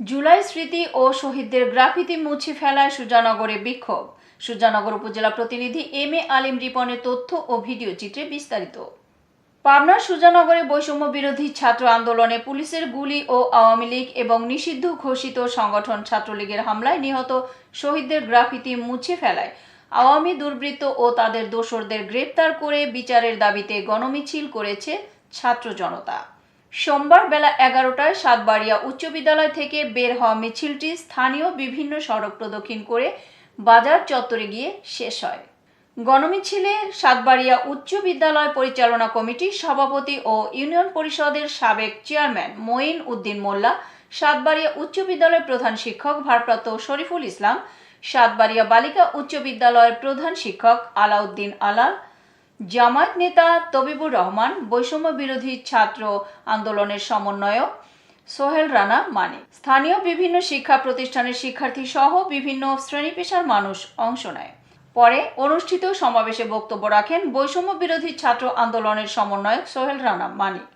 জুলাই স্মৃতি ও শহীদদের গ্রাফিতি মুছে ফেলায় সুজানগরে বিক্ষোভ। সুজানগর উপজেলা প্রতিনিধি এম এ আলিম রিপনের তথ্য ও ভিডিও চিত্রে বিস্তারিত। পাবনার সুজানগরে বৈষম্য বিরোধী ছাত্র আন্দোলনে পুলিশের গুলি ও আওয়ামী লীগ এবং নিষিদ্ধ ঘোষিত সংগঠন ছাত্রলীগের হামলায় নিহত শহীদদের গ্রাফিতি মুছে ফেলায়। আওয়ামী দুর্বৃত্ত ও তাদের দোসরদের গ্রেপ্তার করে বিচারের দাবিতে গণমিছিল করেছে ছাত্র জনতা। সোমবার বেলা এগারোটায় সাতবাড়িয়া উচ্চ বিদ্যালয় থেকে বের হওয়া মিছিলটি স্থানীয় বিভিন্ন সড়ক প্রদক্ষিণ করে বাজার চত্বরে গিয়ে শেষ হয়। গণমিছিলে সাতবাড়িয়া উচ্চ বিদ্যালয় পরিচালনা কমিটির সভাপতি ও ইউনিয়ন পরিষদের সাবেক চেয়ারম্যান মঈন উদ্দিন মোল্লা, সাতবাড়িয়া উচ্চ বিদ্যালয়ের প্রধান শিক্ষক ভারপ্রাপ্ত শরীফুল ইসলাম, সাতবাড়িয়া বালিকা উচ্চ বিদ্যালয়ের প্রধান শিক্ষক আলাউদ্দিন আলাল জামায়াত নেতা তবিবুর রহমান, বৈষম্য বিরোধী ছাত্র আন্দোলনের সমন্বয়ক সোহেল রানা মানে স্থানীয় বিভিন্ন শিক্ষা প্রতিষ্ঠানের শিক্ষার্থী সহ বিভিন্ন শ্রেণি পেশার মানুষ অংশ নেয়। পরে অনুষ্ঠিত সমাবেশে বক্তব্য রাখেন বৈষম্য বিরোধী ছাত্র আন্দোলনের সমন্বয়ক সোহেল রানা মানিক।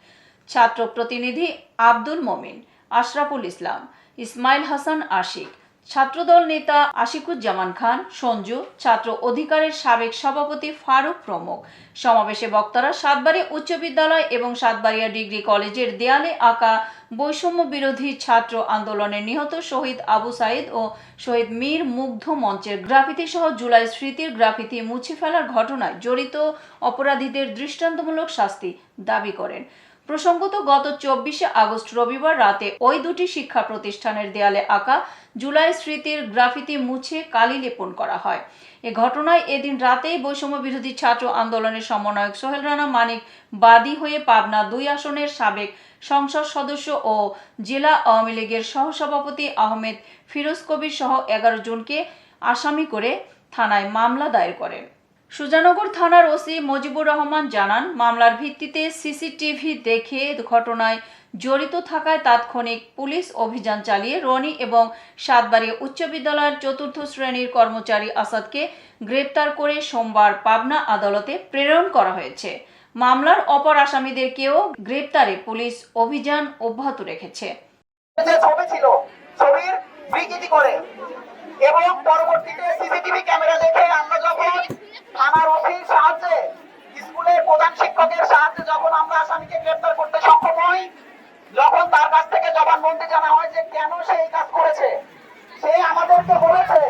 ছাত্র প্রতিনিধি আব্দুল মমিন, আশরাফুল ইসলাম, ইসমাইল হাসান আশিক ছাত্রদল নেতা আশিকুজ্জামান খান, সঞ্জু, ছাত্র অধিকারের সাবেক সভাপতি ফারুক প্রমুখ। সমাবেশে বক্তারা সাতবাড়ি উচ্চ বিদ্যালয় এবং সাতবাড়িয়া ডিগ্রি কলেজের দেয়ালে আঁকা বৈষম্য বিরোধী ছাত্র আন্দোলনের নিহত শহীদ আবু সাইদ ও শহীদ মীর মুগ্ধ মঞ্চের গ্রাফিতি সহ জুলাই স্মৃতির গ্রাফিতি মুছে ফেলার ঘটনায় জড়িত অপরাধীদের দৃষ্টান্তমূলক শাস্তি দাবি করেন। প্রসঙ্গত, গত চব্বিশে আগস্ট রবিবার রাতে ওই দুটি শিক্ষা প্রতিষ্ঠানের দেয়ালে আঁকা জুলাই স্মৃতির গ্রাফিতি মুছে কালি লেপন করা হয়। এ ঘটনায় এদিন রাতেই বৈষম্য বিরোধী ছাত্র আন্দোলনের সমন্বয়ক সোহেল রানা মানিক বাদী হয়ে পাবনা দুই আসনের সাবেক সংসদ সদস্য ও জেলা আওয়ামী লীগের সহসভাপতি আহমেদ ফিরোজ কবির সহ এগারো জনকে আসামি করে থানায় মামলা দায়ের করেন। সুজানগর থানার ওসি মজিবুর রহমান জানান, মামলার ভিত্তিতে সিসিটিভি দেখে ঘটনায় জড়িত থাকায় তাৎক্ষণিক পুলিশ অভিযান চালিয়ে রনি এবং সাতবাড়ি উচ্চ বিদ্যালয়ের চতুর্থ শ্রেণির কর্মচারী আসাদকে গ্রেপ্তার করে সোমবার পাবনা আদালতে প্রেরণ করা হয়েছে। মামলার অপর আসামিদেরকেও গ্রেপ্তারে পুলিশ অভিযান অব্যাহত রেখেছে। ছবি ছিল, ছবির বিকৃতি করে এবং পরবর্তীতে গ্রেফতার করতে সক্ষম হই যখন তার কাছ থেকে জবানবন্দি জানা হয় যে কেন সে এই কাজ করেছে, সে আমাদেরকে বলেছে,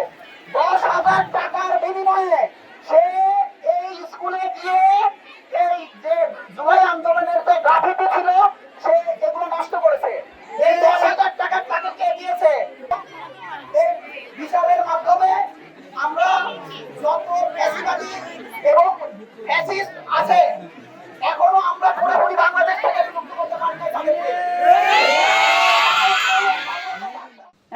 দশ হাজার টাকার বিনিময়ে সে এই স্কুলে গিয়ে এই যে জুলাই আন্দোলনের যে গ্রাফিতি ছিল, সে এগুলো নষ্ট করেছে। এই দশ হাজার টাকা তাকে কে দিয়েছে? বিচারের মাধ্যমে আমরা যত ফ্যাসিবাদী এবং ফ্যাসিস্ট আছে এখনও আমরা পুরোপুরি বাংলাদেশ থেকে বিলুপ্ত করতে পারি নাই তাদেরকে।